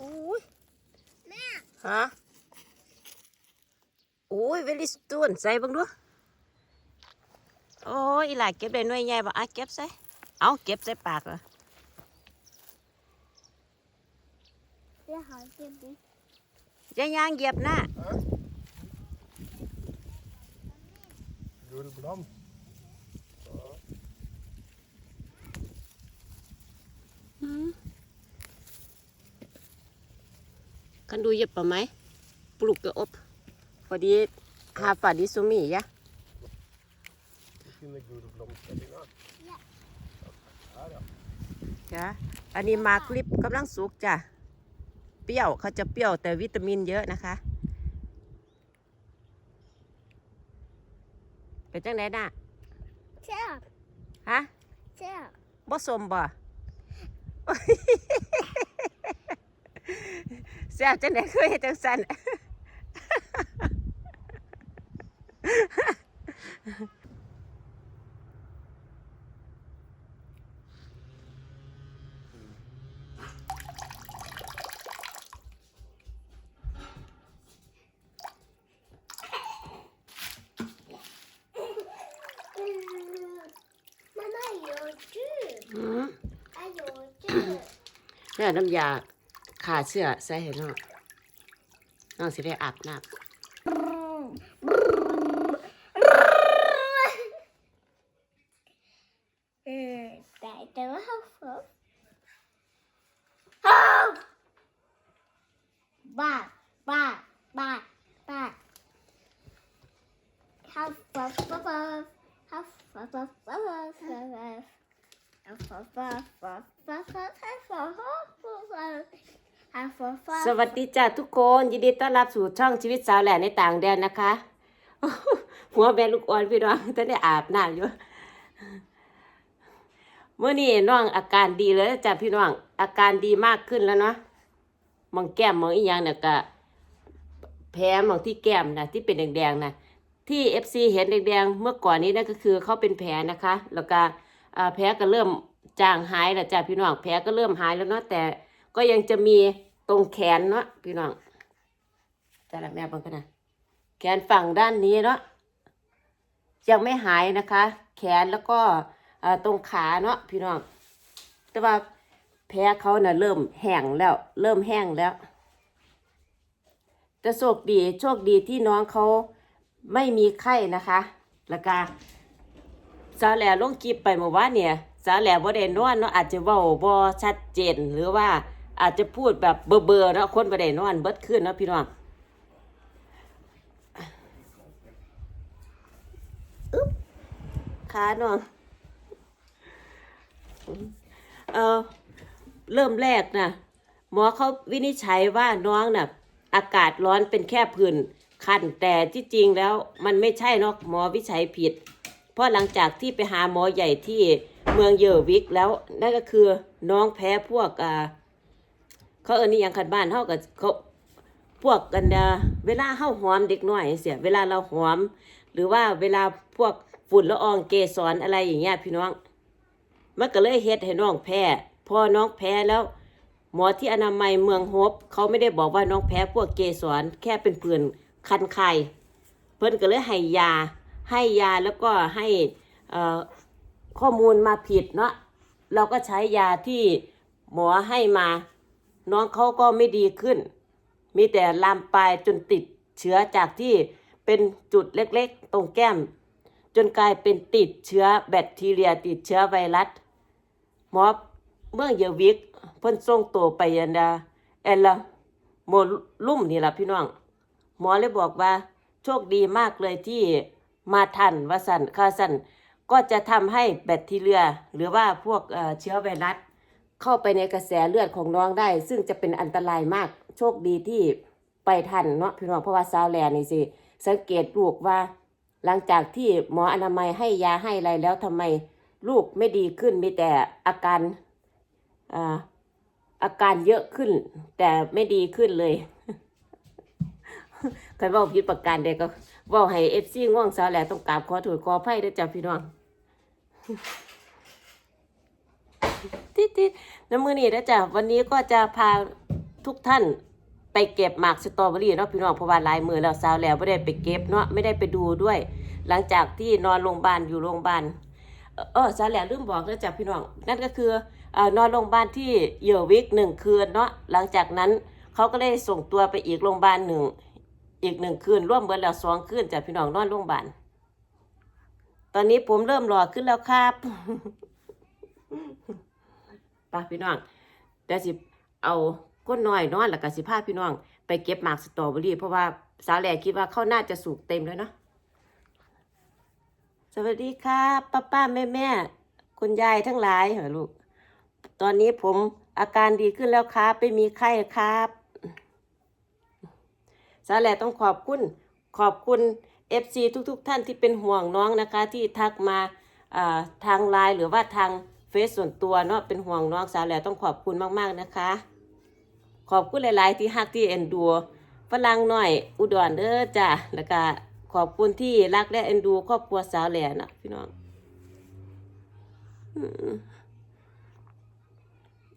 โอ้ยแม่ฮะโอ้ยเวลิสตูนใส่เบังดูโอ้ยอีหลาเก็บได้หน่วยใหญ่บ่อะเก็บใส่เอาเก็บใส่ปากเหรอเดี๋ยวหาเก็บดิจะย่างเหยียบหน้า Julblom. Kan du hjelpe meg plukke opp fordi her ferdig så mye Fine gulblomster dine. Her, ja. จ้ะอันนี้มาคลิปกำลังสุกจ้ะ เปรี้ยวเขาจะเปรี้ยวแต่วิตามินเยอะนะคะ เป็นจังไดน่ะแซ่บฮะแซ่บบ่สมบ่แซ่บจังได๋เคยเฮ็ดจังซั่นมันไม่有จืดอืมไม่有จืดเนี่ยน้ำยา ขาเสื้อใส่ให้น้องน้องสิได้อาบน้ำ ดีจ้าทุกคนยินดีต้อนรับสู่ช่องชีวิตสาวแหล่ในต่างแดนนะคะ หัวแม่ลูกอ่อนพี่น้องท่านได้อาบน้ำอยู่เมื่อนี้น้องอาการดีเลยจ้ะพี่น้องอาการดีมากขึ้นแล้วเนาะมองแก้มมองอีหยังเนี่ยก็แผลมองที่แก้มนะที่เป็นแดงๆนะที่เอฟซีเห็นแดงๆเมื่อก่อนนี้นั่นก็คือเขาเป็นแผลนะคะ แล้วก็แผลก็เริ่มจางหายแล้วจ้ะพี่น้องแผลก็เริ่มหายแล้วเนาะแต่ก็ยังจะมี ตรงแขนเนาะพี่น้องแต่ละแม่บังกันนะแขนฝั่งด้านนี้เนาะยังไม่หายนะคะ แขนแล้วก็ตรงขาเนาะพี่น้องแต่ว่าแผลเขาเน่ะเริ่มแห้งแล้ว เริ่มแห้งแล้วแต่โชคดีโชคดีที่น้องเขาไม่มีไข้นะคะ แล้วก็สาวแหล่ลงคลิปไปเมื่อวานเนี่ยสาวแหล่บ่ได้นอนเนาะอาจจะเว้าบ่ชัดเจนหรือว่า อาจจะพูดแบบเบอร์ๆเนาะคนบ่ได้นอนเบิดคืนเนาะพี่น้องอึ๊บขาน้องเออเริ่มแรกนะหมอเขาวินิจฉัยว่าน้องน่ะ อากาศร้อนเป็นแค่ผื่นคันแต่ที่จริงแล้วมันไม่ใช่เนาะหมอวิจัยผิด เพราะหลังจากที่ไปหาหมอใหญ่ที่เมืองเยอร์วิกแล้วนั่นก็คือน้องแพ้พวกอ่า เขาเอิ้นนี่ยังคันบ้านเฮากับเขาพวกกันดาเวลาเฮาหอมเด็กน้อยเสียเวลาเราหอม หรือว่าเวลาพวกฝุ่นละอองเกสรอะไรอย่างเงี้ยพี่น้องมันก็เลยเฮ็ดให้น้องแพ้พอน้องแพ้แล้ว หมอที่อนามัยเมืองโฮปเขาไม่ได้บอกว่าน้องแพ้พวกเกสรแค่เป็นผื่นคันไข่เพิ่นก็เลยให้ยา ให้ยาแล้วก็ให้ข้อมูลมาผิดเนาะเราก็ใช้ยาที่หมอให้มา น้องเขาก็ไม่ดีขึ้น มีแต่ลามปลายจนติดเชื้อจากที่เป็นจุดเล็กๆ ตรงแก้ม จนกลายเป็นติดเชื้อแบคทีเรียติดเชื้อไวรัสหมอเมืองเยวิกเพิ่นส่งตัวไปยันดาแอลลาโมลุ่มนี่ล่ะพี่น้อง หมอเลยบอกว่า โชคดีมากเลยที่มาทันว่าสันคาสันก็จะทำให้แบคทีเรีย หรือว่าพวกเชื้อไวรัส เข้าไปในกระแสเลือดของน้องได้ ซึ่งจะเป็นอันตรายมากโชคดีที่ไปทันเนาะพี่น้องเพราะว่าซาวแลนี่สิ สังเกตลูกว่า หลังจากที่หมออนามัยให้ยาให้อะไรแล้วทำไมลูกไม่ดีขึ้นมีแต่อาการอาอาการเยอะขึ้น แต่ไม่ดีขึ้นเลยใครว่าผิดประการใดก็ว่าให้เอฟซีง่วงสาวแลต้องกราบขอโทษขออภัยด้วยจ้ะพี่น้อง ติดติดน้ำมือนี่นะจ๊ะวันนี้ก็จะพาทุกท่านไปเก็บหมากสตรอเบอรี่เนาะพี่น้องเพราะว่าลายมือแล้วสาวแล้วไม่ได้ไปเก็บเนาะไม่ได้ไปดูด้วย หลังจากที่นอนโรงพยาบาลอยู่โรงพยาบาลเออสาวแล้วลืมบอกแล้วจ้ะพี่น้องนั่นก็คืออนอนโรงพยาบาลที่เยอวิกหนึ่งคืนเนาะหลังจากนั้นเขาก็เลยส่งตัวไปอีกโรงพยาบาลหนึ่งอีกหนึ่งคืนร่วมเบิดแล้วสองคืนจ้ะพี่น้องนอนโรงพยาบาล ตอนนี้ผมเริ่มหล่อขึ้นแล้วครับ ป้าพี่น้องเดี๋ยวสิเอาก้นน้อยนอนแล้วก็สิพาพี่น้อง ไปเก็บหมากสตรอเบอรี่เพราะว่าสาวแหล่คิดว่าเขาน่าจะสุกเต็มแล้วเนาะสวัสดีครับป้าป้าแม่แม่คุณยายทั้งหลายเหรอลูก ตอนนี้ผมอาการดีขึ้นแล้วครับไม่มีไข้ครับสาแหล่ต้องขอบคุณขอบคุณ FC ทุกๆทท่านที่เป็นห่วงน้องนะคะ ที่ทักมาาทางไลน์หรือว่าทาง เฟซส่วนตัวเนาะเป็นห่วงน้องสาวแหล่ต้องขอบคุณมากๆนะคะ ขอบคุณหลาย ๆ ที่ฮักที่เอ็นดูฝรั่งหน่อยอุดรเด้อจ้ะแล้วก็ขอบคุณที่รักและเอ็นดูครอบครัวสาวแหล่นะพี่น้อง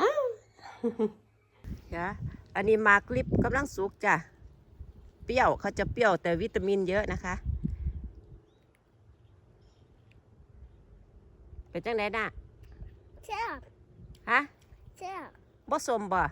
อ้าวจ้ะอันนี้มากลิปกำลังสุกจ้ะเปรี้ยวเขาจะเปรี้ยวแต่วิตามินเยอะนะคะเป็นจังไดน่ะ แซ่บฮะแซ่บบ่สมบ่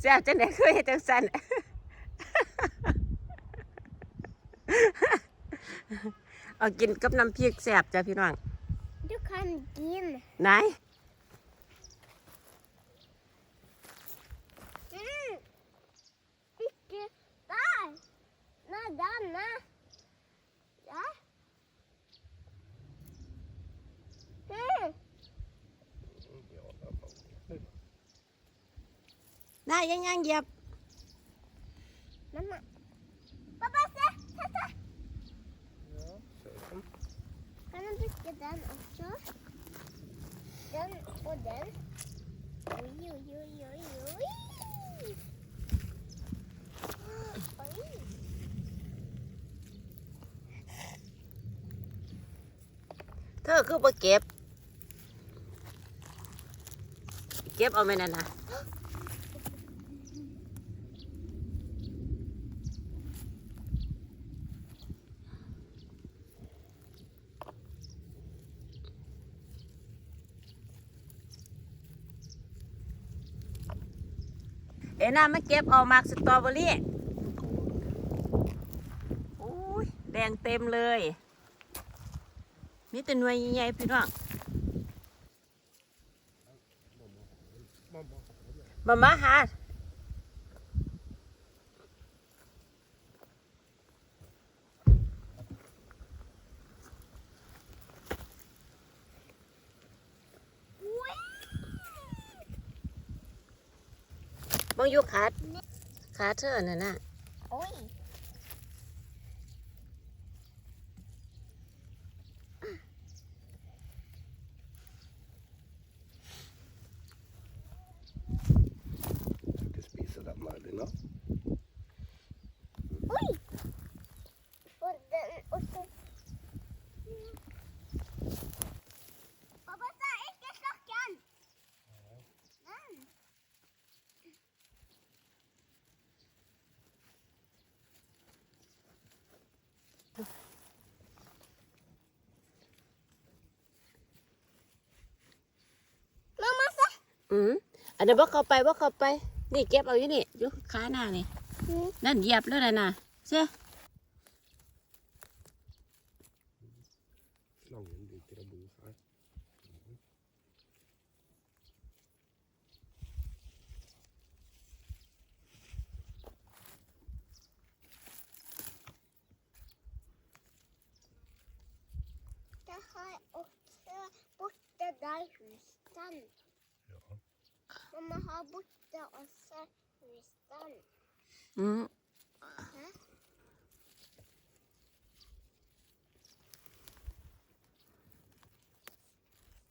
แซ่บจังได๋คือเฮ็ดจังซั่นเอากินกับน้ำพริกแซ่บจ้ะพี่น้อง Du kan din. ไหน Mm. Ikke der. Nei, denne. Der. Mm. Ja, där var det. ได้ยังยังเห ยียบ Mamma. Pappa, se! Se, se! Ja, så. Kan jeg bruke den også? Den og den. Oi, oi, oi, oi, oi. Oi. เธอคือบ่เก็บเก็บเอาไหมนั่นนะเอ็น่ามาเก็บเอามากสตรอเบอรี่โอ้ยแดงเต็มเลยมีแต่หน่วยใหญ่ๆพี่น้อง Mamma. มามาหาบังอยู่ขาขาเธอน่ะนะ Oi. Du อืมอันนี้บ่เข้าไปบ่เข้าไป นี่เก็บเอาอยู่นี่อยู่ขาหน้านี่ Mm. นั่นเหยียบแล้วนะน่ะเสีย Slangen liker å bo her. Det har også borte der husstand. Ja. Mamma har borte også husstand. อืม Pappa. อันนี้สกรูตะเบิ่งด้วยบักใหญ่กินดูบั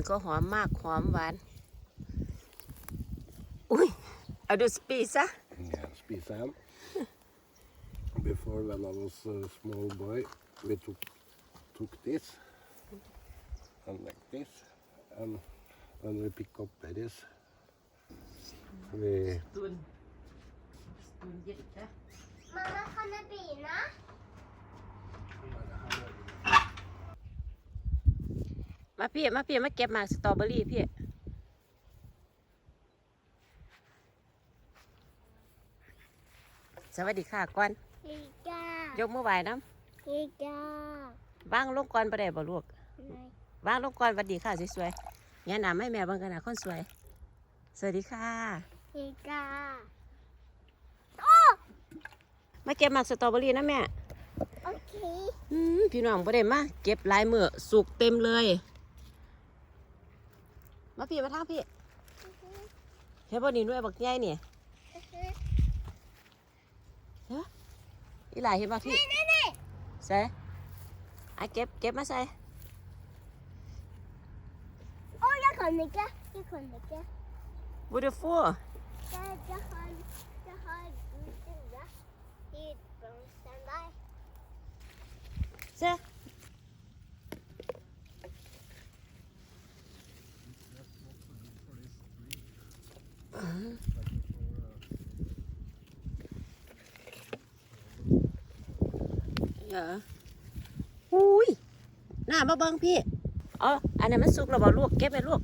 กินก็หอมมากหอมหวาน อุ้ยเอาดูสปีซะ Yeah, spisa en. Before when I was a small boy, we took, took this and like this. And when we pick up berries, we ตุนตุนเย็ดจ้ะ Mamma, kan jeg begynne? มาพี่มาพี่มาเก็บหมากสตรอเบอรี่พี่สวัสดีค่ะก่อน Ida. ยกมือไหวน้ Ida. ำว่างลงก่อนประเดี๋ยวบ่ลูก Nei. ว่างลงก่อนสวัสดีค่ะสวยๆเนี่ยหนาไม่แม่บังกันนะคนสวย สวัสดีค่ะ Ida. มาเก็บหมากสตรอเบอรี่นะแม่ Okay. อืมพี่น้องประเดี๋ยวมาเก็บหลายมือสุกเต็มเลย มาพี่มาทางพี่เฮ้ยบ่นี่หน่วยบักใหญ่เนี่ยอีหลายเห็นบ่พี่ Nei, nei. ใส่ไอะเก็บเก็บมาใส่ Å, jeg kan ikke. Jeg kan ikke. beautiful Jeg, jeg har, jeg har stille i blomsten der. ใส่ เหรออุ้ยหน้ามาเบิ่งพี่อ๋ออันนั้นมันสุกแล้วบ่ลูกเก็บไปลูก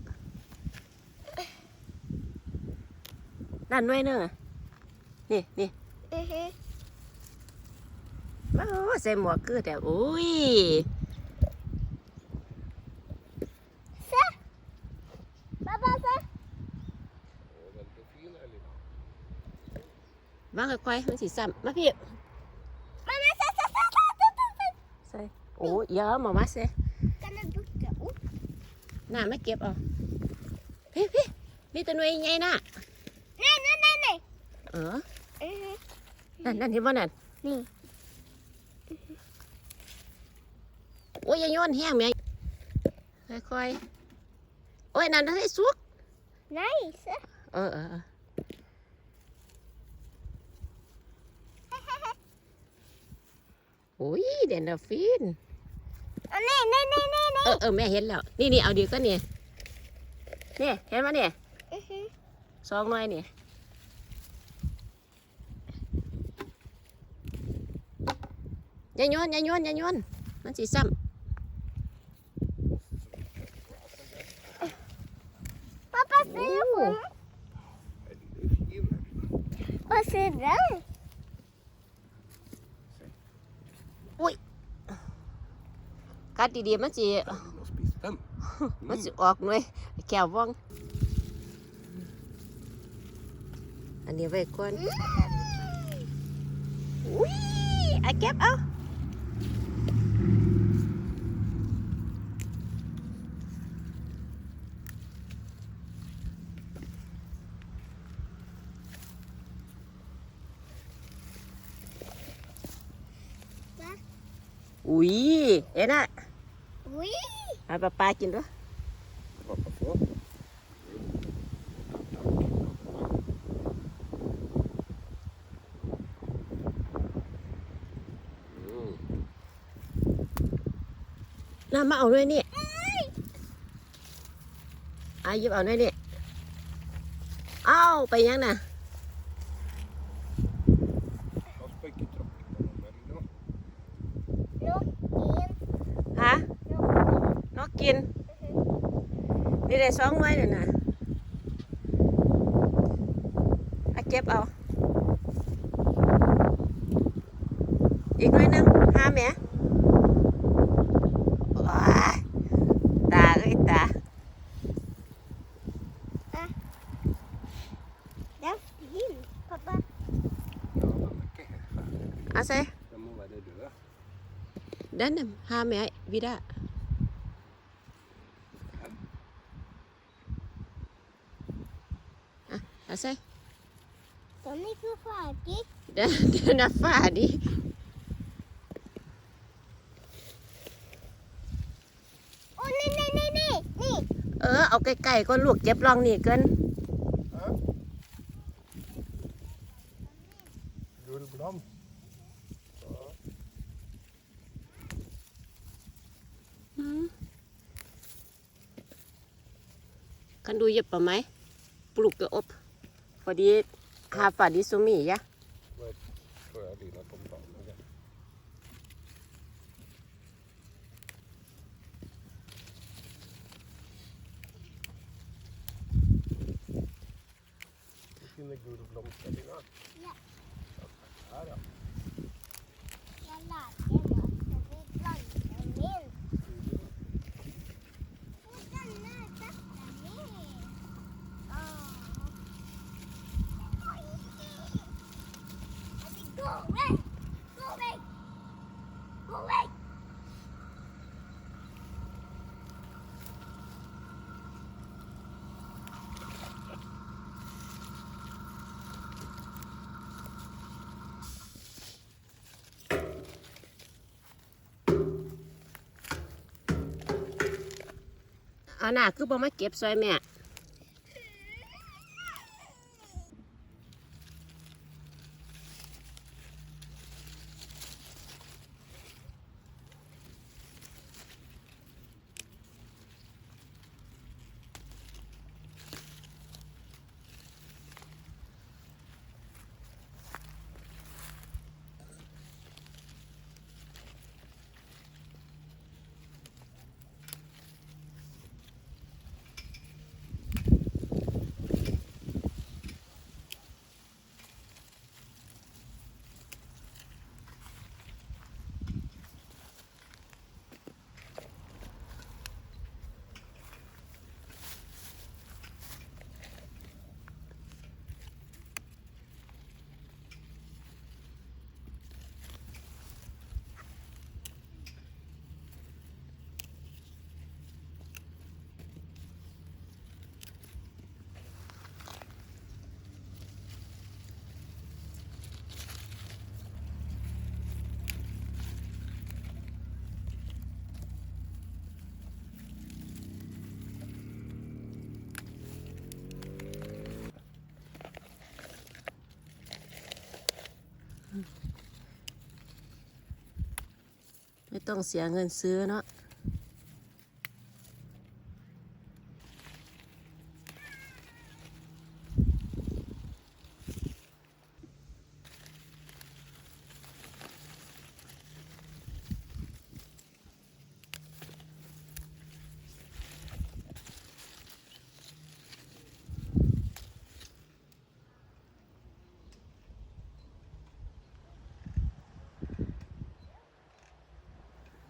นั่นหน่วยหนึงอะนี่นี่ Mhm. โอ้ใส่หมวกคือแต่อุ้ย ค่อยมันสีซ้ำมาพี่ Mamma, se, se, se, se, se, se, se. ใส่โอ้เยอะมามาเส Kan jeg dukke opp? หน้าไม่เก็บเอาพี่พี่มีตัวหน่วยใหญ่น่ะ Nei, nei, nei, nei. เออนั่นนั่นเห็นบ่นั่นนี่โอ้ยอย่าโยนแห้งแม่ค่อยๆโอ้ยนั่นให้สุก Nei, se. เออเออ ออโอ้ยเด่นดาฟิน Å, Nei, nei, nei, nei, เอ nei. อเออแม่เห็นแล้ว นี่นี่เอาดีก็นี่นี่เห็นไหมเนี่ย Mhm. สองหน่วยนี่อย่าโยนอย่าโยนอย่าโยนมันสิซ้ Pappa, ดดีๆมันสิ Elina spiste den. มันสิออกหน่วยแก้วว่อง อันนี้ไว้ก่อนอุ้ยไอะเก็บเอาอุ้ยเอ็น่ะ Oi. เอาปลาปลากินด้วย Pappa få. น้ามาเอาด้วยนี่อาหยิบเอาด้วยนี่ เอาไปยังน่ะ ได้สองไว้เลยนะเอาเก็บเอา อีกหน่อยหนึงห้าแหม่โอ้ยตาเอ้ยตา Den er fin. Pappa. Ja, den er ikke helt ferdig. เอาใส่ Den må være rød. ด้านน่ะห้าแหม่วิดา เอา ใส่ตอนนี้คือฝากิ๊กเดี๋ยวเดี๋ยวนะฝ้าดิโอ้นี่นี่นี่นี่นี่เออเอาใกล้ๆก็ลูกเจ็บลองนี่เกิน Gullblom. kan du hjelpe meg plukke opp? Fordi her ferdig så mye. Får jag dina tomtaler igen? Du finner gullblomster dina? Ja. Här ja. Jeg เอาหน้าคือบ่มาเก็บซอยแม่ ไม่ต้องเสียเงินซื้อเนาะ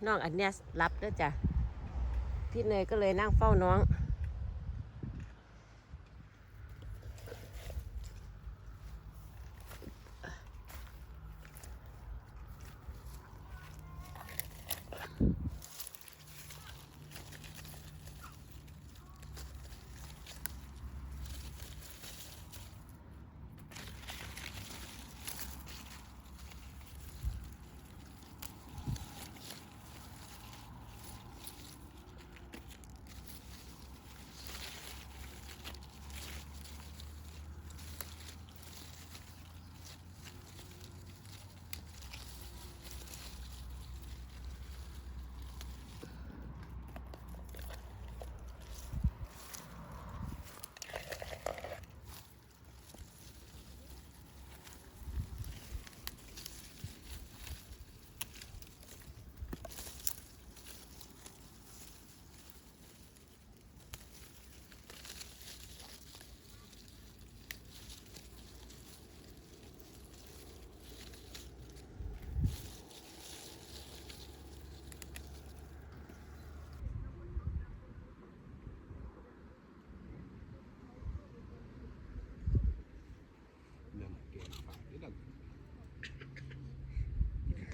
น้องอันเนี้ยรับแล้วจ้ะพี่เนยก็เลยนั่งเฝ้าน้อง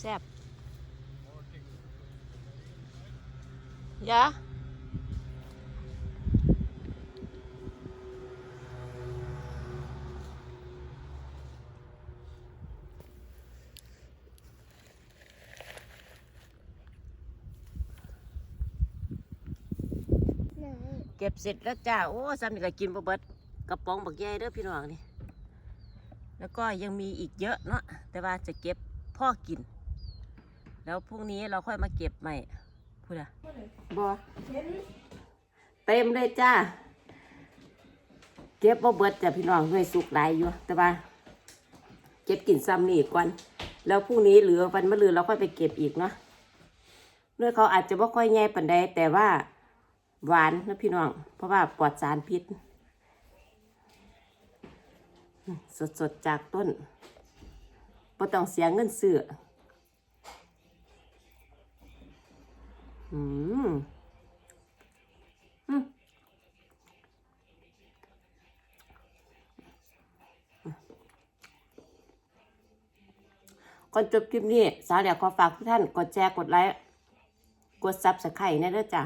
แซ่บยะเก็บเสร็จแล้วจ้า โอ้ซ้ำนี่ก็กินบ่เบิดกระป๋องบักใหญ่เด้อพี่น้องนี่ แล้วก็ยังมีอีกเยอะเนาะ แต่ว่าจะเก็บพ่อกิน แล้วพรุ่งนี้เราค่อยมาเก็บใหม่พูดอะบอเต็มเลยจ้า เก็บบ่เบิดจ้ะพี่น้องด้วยสุกหลายอยู่ แต่ว่า เก็บกินซ้ำนี่ก่อน แล้วพรุ่งนี้เหลือวันมะรืนเราค่อยไปเก็บอีกเนาะเนื้อเขาอาจจะบ่ค่อยแย่ปันใดแต่ว่าหวานนะพี่น้อง เพราะว่าปลอดสารพิษ สดๆจากต้นบ่ต้องเสียเงินซื้อมอืม ก่อนจบคลิปนี้ สาวแหลกขอฝากทุกท่าน กดแชร์ กดไลค์ กดซับสไครต์นะเด้อจ้ะ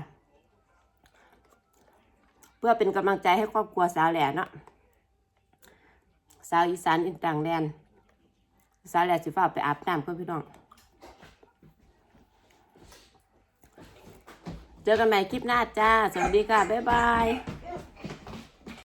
เพื่อเป็นกำลังใจให้ครอบครัวสาวแหลกเนาะ สาวอีสานอินต่างแดน สาวแหลสิฟ้าไปอาบน้ำเพื่อพี่น้อง เจอกันใหม่คลิปหน้าจ้า สวัสดีค่ะ บ๊ายบาย